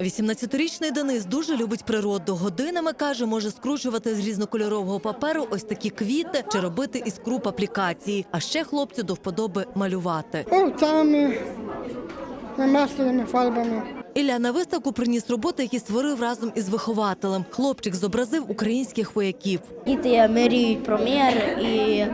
18-річний Денис дуже любить природу. Годинами каже, може скручувати з різнокольорового паперу ось такі квіти чи робити із круп аплікації. А ще хлопцю до вподоби малювати. Олцями, намасленими фарбами. Ілля на виставку приніс роботи, які створив разом із вихователем. Хлопчик зобразив українських вояків. Діти мріють про мир і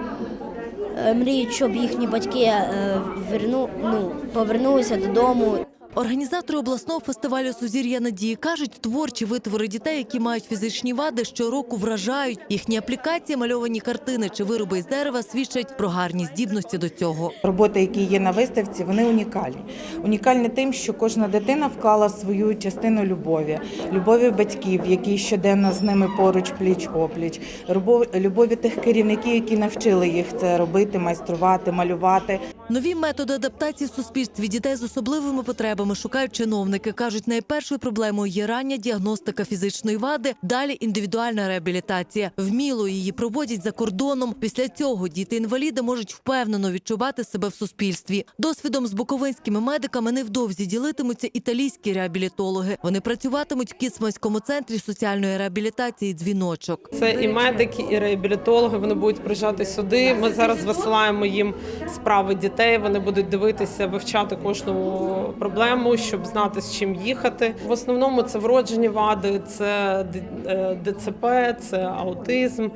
е, мріють, щоб їхні батьки е, верну, ну, повернулися додому. Організатори обласного фестивалю Сузір'я надії кажуть, творчі витвори дітей, які мають фізичні вади, щороку вражають. Їхні аплікації, мальовані картини чи вироби із дерева свідчать про гарні здібності до цього. Роботи, які є на виставці, вони унікальні. Унікальні тим, що кожна дитина вклала свою частину любові, любові батьків, які щоденно з ними поруч пліч опліч, любов- любові тих керівників, які навчили їх це робити, майструвати, малювати. Нові методи адаптації в суспільстві дітей з особливими потребами шукають чиновники. кажуть, найпершою проблемою є рання діагностика фізичної вади, далі індивідуальна реабілітація. Вміло її проводять за кордоном. Після цього діти-інваліди можуть впевнено відчувати себе в суспільстві. Досвідом з буковинськими медиками невдовзі ділитимуться італійські реабілітологи. Вони працюватимуть в Кіцманському центрі соціальної реабілітації дзвіночок. Це і медики, і реабілітологи. Вони будуть приїжджати сюди. Ми зараз висилаємо їм справи дітей. Вони будуть дивитися, вивчати кожну проблему, щоб знати з чим їхати. В основному це вроджені вади, це е, ДЦП, це аутизм,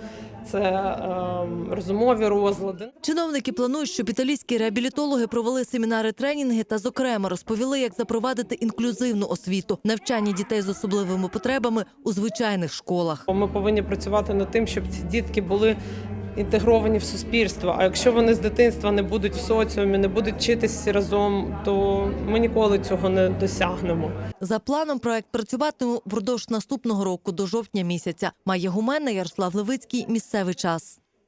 це ем, розумові розлади. Чиновники планують, щоб італійські реабілітологи провели семінари, тренінги та, зокрема, розповіли, як запровадити інклюзивну освіту, навчання дітей з особливими потребами у звичайних школах. Ми повинні працювати над тим, щоб ці дітки були. Інтегровані в суспільство. А якщо вони з дитинства не будуть в соціумі, не будуть вчитися разом, то ми ніколи цього не досягнемо. За планом, проект працюватиме впродовж наступного року до жовтня місяця. Має гуменна Ярослав Левицький. Місцевий час.